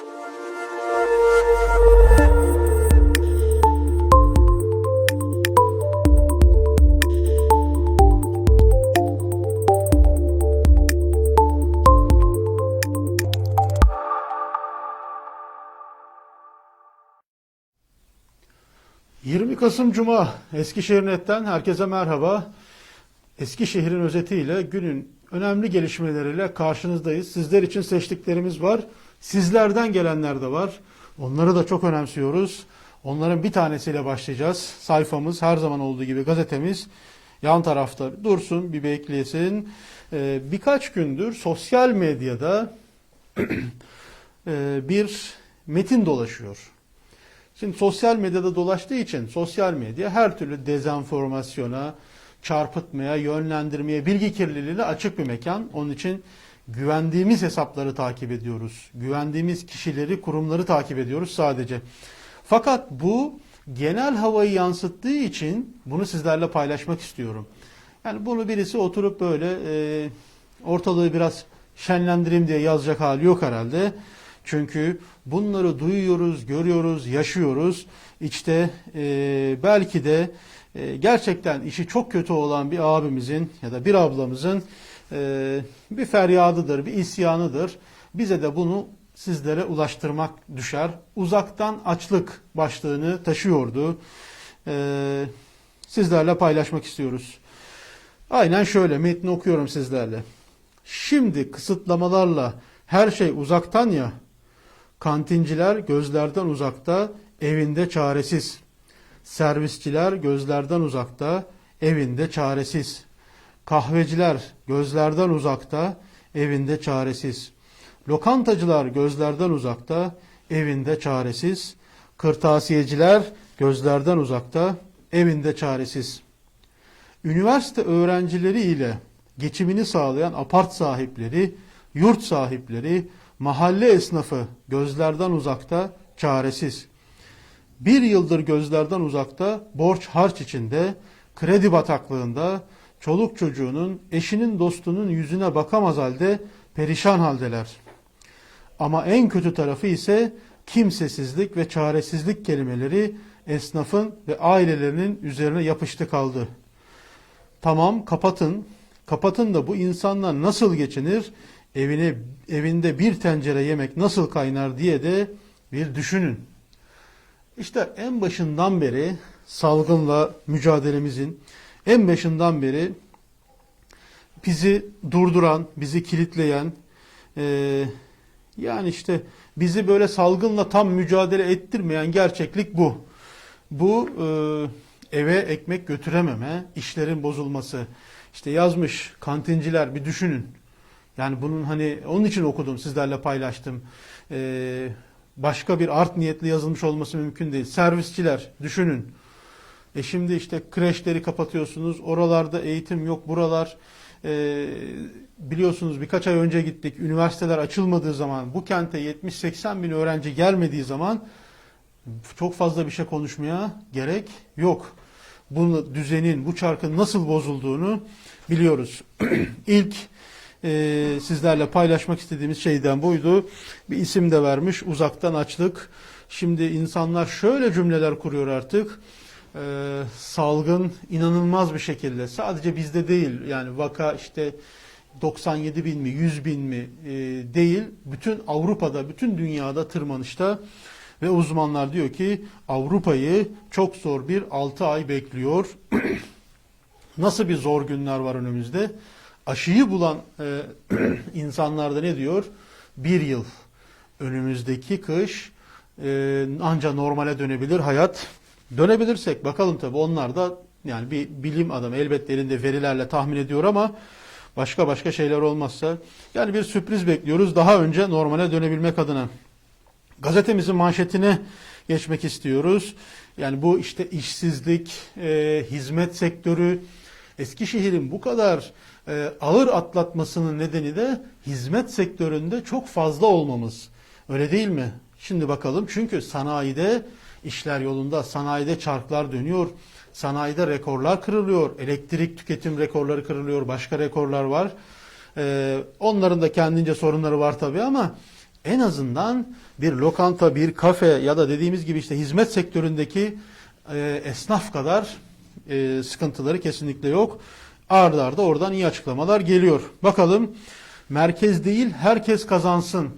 ...20 Kasım Cuma Eskişehir Net'ten herkese merhaba. Eskişehir'in özetiyle günün önemli gelişmeleriyle karşınızdayız. Sizler için seçtiklerimiz var. Sizlerden gelenler de var. Onları da çok önemsiyoruz. Onların bir tanesiyle başlayacağız. Sayfamız her zaman olduğu gibi gazetemiz yan tarafta dursun bir beklesin. Ee, birkaç gündür sosyal medyada e, bir metin dolaşıyor. Şimdi sosyal medyada dolaştığı için sosyal medya her türlü dezenformasyona, çarpıtmaya, yönlendirmeye, bilgi kirliliğine açık bir mekan. Onun için güvendiğimiz hesapları takip ediyoruz. Güvendiğimiz kişileri, kurumları takip ediyoruz sadece. Fakat bu genel havayı yansıttığı için bunu sizlerle paylaşmak istiyorum. Yani bunu birisi oturup böyle e, ortalığı biraz şenlendireyim diye yazacak hali yok herhalde. Çünkü bunları duyuyoruz, görüyoruz, yaşıyoruz. İşte e, belki de e, gerçekten işi çok kötü olan bir abimizin ya da bir ablamızın e, bir feryadıdır, bir isyanıdır. Bize de bunu sizlere ulaştırmak düşer. Uzaktan açlık başlığını taşıyordu. E, sizlerle paylaşmak istiyoruz. Aynen şöyle metni okuyorum sizlerle. Şimdi kısıtlamalarla her şey uzaktan ya. Kantinciler gözlerden uzakta, evinde çaresiz. Servisçiler gözlerden uzakta, evinde çaresiz. Kahveciler gözlerden uzakta, evinde çaresiz. Lokantacılar gözlerden uzakta, evinde çaresiz. Kırtasiyeciler gözlerden uzakta, evinde çaresiz. Üniversite öğrencileri ile geçimini sağlayan apart sahipleri, yurt sahipleri, mahalle esnafı gözlerden uzakta, çaresiz. Bir yıldır gözlerden uzakta, borç harç içinde, kredi bataklığında, çoluk çocuğunun, eşinin dostunun yüzüne bakamaz halde perişan haldeler. Ama en kötü tarafı ise kimsesizlik ve çaresizlik kelimeleri esnafın ve ailelerinin üzerine yapıştı kaldı. Tamam kapatın, kapatın da bu insanlar nasıl geçinir, evine evinde bir tencere yemek nasıl kaynar diye de bir düşünün. İşte en başından beri salgınla mücadelemizin en başından beri bizi durduran, bizi kilitleyen, e, yani işte bizi böyle salgınla tam mücadele ettirmeyen gerçeklik bu. Bu e, eve ekmek götürememe, işlerin bozulması. İşte yazmış kantinciler bir düşünün. Yani bunun hani onun için okudum, sizlerle paylaştım. Ee, başka bir art niyetli yazılmış olması mümkün değil. Servisçiler düşünün. E şimdi işte kreşleri kapatıyorsunuz. Oralarda eğitim yok. Buralar e, biliyorsunuz birkaç ay önce gittik. Üniversiteler açılmadığı zaman bu kente 70-80 bin öğrenci gelmediği zaman çok fazla bir şey konuşmaya gerek yok. Bu düzenin, bu çarkın nasıl bozulduğunu biliyoruz. İlk e, sizlerle paylaşmak istediğimiz şeyden buydu. Bir isim de vermiş uzaktan açlık. Şimdi insanlar şöyle cümleler kuruyor artık. E, salgın inanılmaz bir şekilde sadece bizde değil yani vaka işte 97 bin mi 100 bin mi e, değil bütün Avrupa'da bütün dünyada tırmanışta ve uzmanlar diyor ki Avrupa'yı çok zor bir 6 ay bekliyor. Nasıl bir zor günler var önümüzde? aşıyı bulan e, insanlarda ne diyor? Bir yıl önümüzdeki kış e, anca normale dönebilir hayat. Dönebilirsek bakalım tabi onlar da yani bir bilim adamı elbette elinde verilerle tahmin ediyor ama başka başka şeyler olmazsa yani bir sürpriz bekliyoruz daha önce normale dönebilmek adına. Gazetemizin manşetine geçmek istiyoruz. Yani bu işte işsizlik, e, hizmet sektörü, Eskişehir'in bu kadar e, ağır atlatmasının nedeni de hizmet sektöründe çok fazla olmamız. Öyle değil mi? Şimdi bakalım çünkü sanayide işler yolunda, sanayide çarklar dönüyor, sanayide rekorlar kırılıyor, elektrik tüketim rekorları kırılıyor, başka rekorlar var. E, onların da kendince sorunları var tabii ama en azından bir lokanta, bir kafe ya da dediğimiz gibi işte hizmet sektöründeki e, esnaf kadar e, sıkıntıları kesinlikle yok. Arda arda oradan iyi açıklamalar geliyor. Bakalım merkez değil herkes kazansın.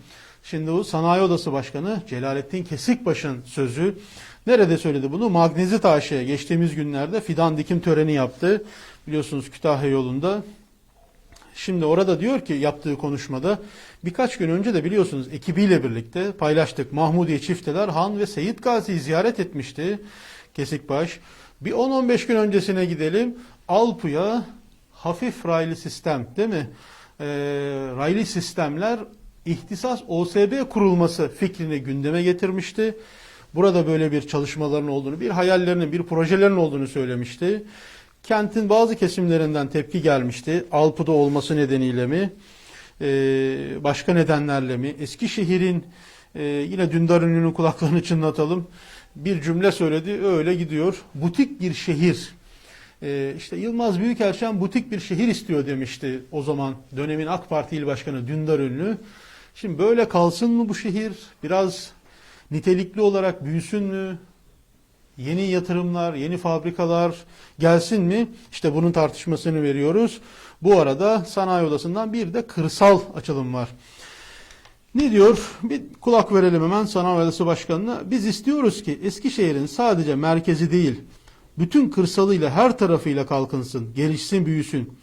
Şimdi bu Sanayi Odası Başkanı Celalettin Kesikbaş'ın sözü. Nerede söyledi bunu? Magnezit AŞ'ye geçtiğimiz günlerde fidan dikim töreni yaptı. Biliyorsunuz Kütahya yolunda. Şimdi orada diyor ki yaptığı konuşmada birkaç gün önce de biliyorsunuz ekibiyle birlikte paylaştık. Mahmudiye çifteler Han ve Seyit Gazi'yi ziyaret etmişti. Kesikbaş. Bir 10-15 gün öncesine gidelim. Alpu'ya hafif raylı sistem değil mi? Ee, raylı sistemler ihtisas OSB kurulması fikrini gündeme getirmişti. Burada böyle bir çalışmaların olduğunu, bir hayallerinin, bir projelerin olduğunu söylemişti. Kentin bazı kesimlerinden tepki gelmişti. Alpu'da olması nedeniyle mi? Ee, başka nedenlerle mi? Eskişehir'in e, yine Dündar Ünlü'nün kulaklarını çınlatalım. Bir cümle söyledi, öyle gidiyor. Butik bir şehir. Ee, işte Yılmaz Büyükelçen butik bir şehir istiyor demişti o zaman dönemin AK Parti İl Başkanı Dündar Ünlü. Şimdi böyle kalsın mı bu şehir? Biraz nitelikli olarak büyüsün mü? Yeni yatırımlar, yeni fabrikalar gelsin mi? İşte bunun tartışmasını veriyoruz. Bu arada sanayi odasından bir de kırsal açılım var. Ne diyor? Bir kulak verelim hemen Sanayi Odası Başkanı'na. Biz istiyoruz ki Eskişehir'in sadece merkezi değil, bütün kırsalıyla her tarafıyla kalkınsın, gelişsin, büyüsün.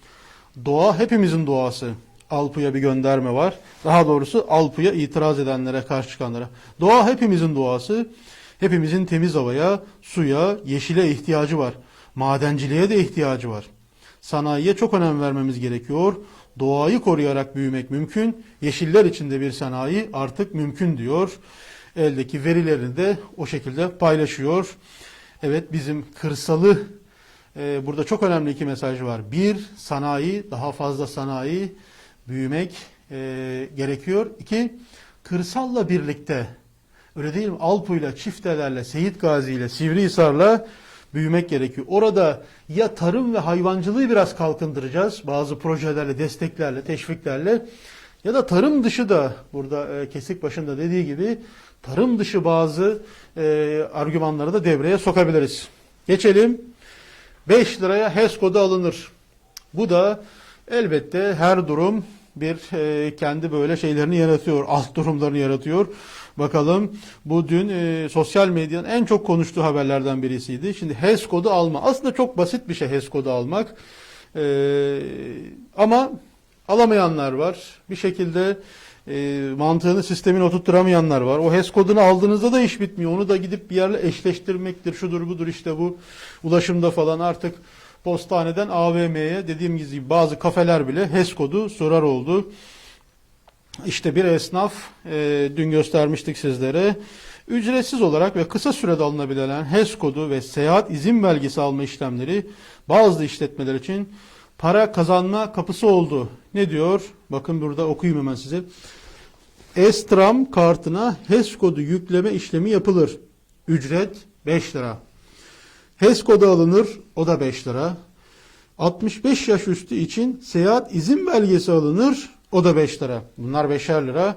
Doğa hepimizin doğası. Alpu'ya bir gönderme var. Daha doğrusu Alpu'ya itiraz edenlere, karşı çıkanlara. Doğa hepimizin doğası. Hepimizin temiz havaya, suya, yeşile ihtiyacı var. Madenciliğe de ihtiyacı var. Sanayiye çok önem vermemiz gerekiyor. Doğayı koruyarak büyümek mümkün. Yeşiller içinde bir sanayi artık mümkün diyor. Eldeki verilerini de o şekilde paylaşıyor. Evet bizim kırsalı e, burada çok önemli iki mesaj var. Bir, sanayi, daha fazla sanayi büyümek e, gerekiyor. İki, kırsalla birlikte öyle değil mi? Alpu'yla, Çiftelerle, Seyit Gazi ile, Sivrihisar'la büyümek gerekiyor. Orada ya tarım ve hayvancılığı biraz kalkındıracağız bazı projelerle, desteklerle, teşviklerle ya da tarım dışı da burada e, kesik başında dediği gibi tarım dışı bazı e, argümanları da devreye sokabiliriz. Geçelim. 5 liraya HES kodu alınır. Bu da elbette her durum bir e, kendi böyle şeylerini yaratıyor, alt durumlarını yaratıyor. Bakalım bu dün e, sosyal medyanın en çok konuştuğu haberlerden birisiydi. Şimdi HES kodu alma. Aslında çok basit bir şey HES kodu almak. E, ama alamayanlar var. Bir şekilde e, mantığını sistemin oturtturamayanlar var. O HES kodunu aldığınızda da iş bitmiyor. Onu da gidip bir yerle eşleştirmektir. Şudur budur işte bu ulaşımda falan artık postaneden AVM'ye dediğim gibi bazı kafeler bile HES kodu sorar oldu. İşte bir esnaf e, dün göstermiştik sizlere. Ücretsiz olarak ve kısa sürede alınabilen HES kodu ve seyahat izin belgesi alma işlemleri bazı işletmeler için para kazanma kapısı oldu. Ne diyor? Bakın burada okuyayım hemen size. Estram kartına HES kodu yükleme işlemi yapılır. Ücret 5 lira. HES kodu alınır, o da 5 lira. 65 yaş üstü için seyahat izin belgesi alınır, o da 5 lira. Bunlar 5'er lira.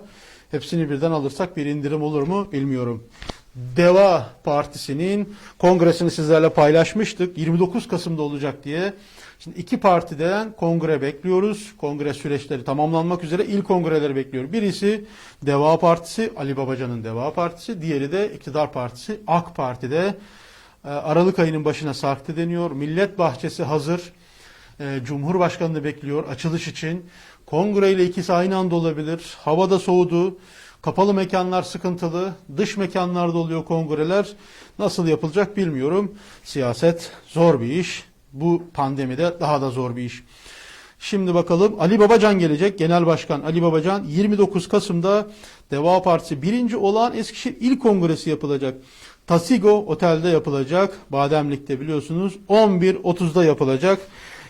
Hepsini birden alırsak bir indirim olur mu bilmiyorum. Deva Partisi'nin kongresini sizlerle paylaşmıştık. 29 Kasım'da olacak diye. Şimdi iki partiden kongre bekliyoruz. Kongre süreçleri tamamlanmak üzere ilk kongreleri bekliyor. Birisi Deva Partisi, Ali Babacan'ın Deva Partisi. Diğeri de İktidar Partisi, AK Parti'de. Ee, Aralık ayının başına sarktı deniyor. Millet Bahçesi hazır. Ee, Cumhurbaşkanını bekliyor açılış için. Kongre ile ikisi aynı anda olabilir. Havada soğudu. Kapalı mekanlar sıkıntılı. Dış mekanlarda oluyor kongreler. Nasıl yapılacak bilmiyorum. Siyaset zor bir iş. Bu pandemide daha da zor bir iş. Şimdi bakalım Ali Babacan gelecek. Genel Başkan Ali Babacan 29 Kasım'da Deva Partisi birinci olan Eskişehir İl Kongresi yapılacak. Tasigo Otel'de yapılacak. Bademlik'te biliyorsunuz 11.30'da yapılacak.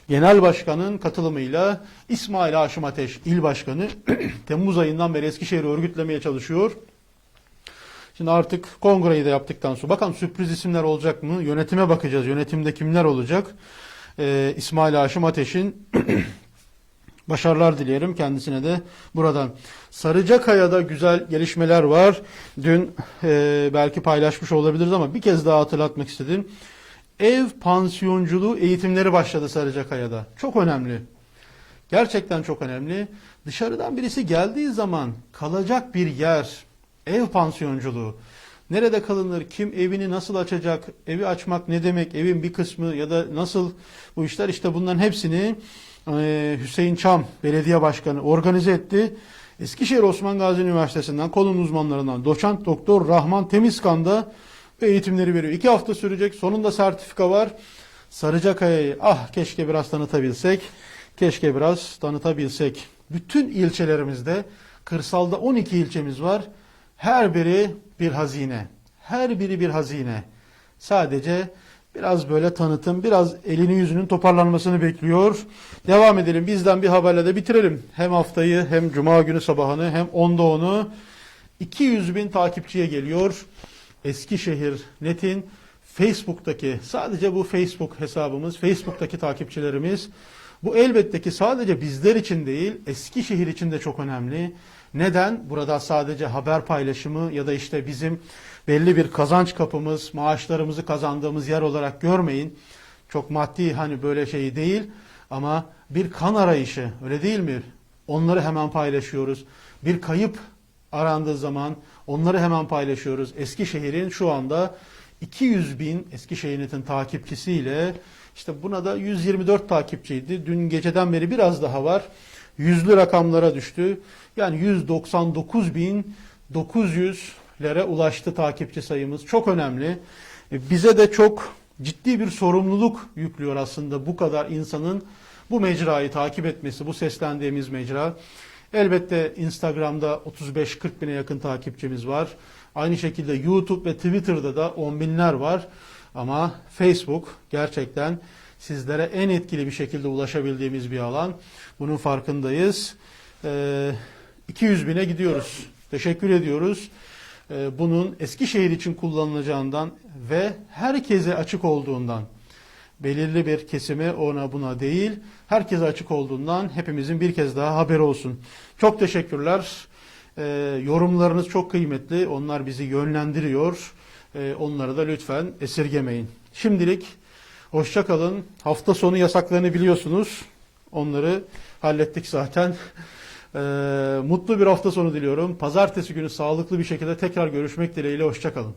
Genel Başkan'ın katılımıyla İsmail Haşim Ateş İl Başkanı Temmuz ayından beri Eskişehir'i örgütlemeye çalışıyor. Şimdi artık kongreyi de yaptıktan sonra bakalım sürpriz isimler olacak mı? Yönetime bakacağız. Yönetimde kimler olacak? Ee, İsmail Haşim Ateş'in Başarılar dileyelim kendisine de buradan. Sarıcakaya'da güzel gelişmeler var. Dün e, belki paylaşmış olabiliriz ama bir kez daha hatırlatmak istedim. Ev pansiyonculuğu eğitimleri başladı Sarıcakaya'da. Çok önemli. Gerçekten çok önemli. Dışarıdan birisi geldiği zaman kalacak bir yer, ev pansiyonculuğu. Nerede kalınır, kim evini nasıl açacak, evi açmak ne demek, evin bir kısmı ya da nasıl bu işler işte bunların hepsini Hüseyin Çam belediye başkanı organize etti. Eskişehir Osman Gazi Üniversitesi'nden kolun uzmanlarından doçent doktor Rahman Temizkan da eğitimleri veriyor. İki hafta sürecek. Sonunda sertifika var. Sarıcakaya'yı ah keşke biraz tanıtabilsek. Keşke biraz tanıtabilsek. Bütün ilçelerimizde kırsalda 12 ilçemiz var. Her biri bir hazine. Her biri bir hazine. Sadece biraz böyle tanıtım, biraz elini yüzünün toparlanmasını bekliyor. Devam edelim. Bizden bir haberle de bitirelim. Hem haftayı hem cuma günü sabahını hem onda onu 200 bin takipçiye geliyor. Eskişehir Net'in Facebook'taki sadece bu Facebook hesabımız, Facebook'taki takipçilerimiz bu elbette ki sadece bizler için değil, Eskişehir için de çok önemli. Neden? Burada sadece haber paylaşımı ya da işte bizim belli bir kazanç kapımız, maaşlarımızı kazandığımız yer olarak görmeyin. Çok maddi hani böyle şey değil ama bir kan arayışı öyle değil mi? Onları hemen paylaşıyoruz. Bir kayıp arandığı zaman onları hemen paylaşıyoruz. Eskişehir'in şu anda 200 bin Eskişehir'in takipçisiyle işte buna da 124 takipçiydi. Dün geceden beri biraz daha var. Yüzlü rakamlara düştü. Yani 199 bin 900'lere ulaştı takipçi sayımız. Çok önemli. E, Bize de çok ciddi bir sorumluluk yüklüyor aslında bu kadar insanın bu mecrayı takip etmesi, bu seslendiğimiz mecra. Elbette Instagram'da 35-40 bine yakın takipçimiz var. Aynı şekilde YouTube ve Twitter'da da 10 binler var. Ama Facebook gerçekten sizlere en etkili bir şekilde ulaşabildiğimiz bir alan. Bunun farkındayız. Ee, 200 bine gidiyoruz. Teşekkür ediyoruz. Ee, bunun Eskişehir için kullanılacağından ve herkese açık olduğundan belirli bir kesime ona buna değil herkese açık olduğundan hepimizin bir kez daha haberi olsun. Çok teşekkürler. Ee, yorumlarınız çok kıymetli. Onlar bizi yönlendiriyor. Ee, onları da lütfen esirgemeyin. Şimdilik hoşça kalın. Hafta sonu yasaklarını biliyorsunuz. Onları hallettik zaten. Ee, mutlu bir hafta sonu diliyorum. Pazartesi günü sağlıklı bir şekilde tekrar görüşmek dileğiyle. Hoşça kalın.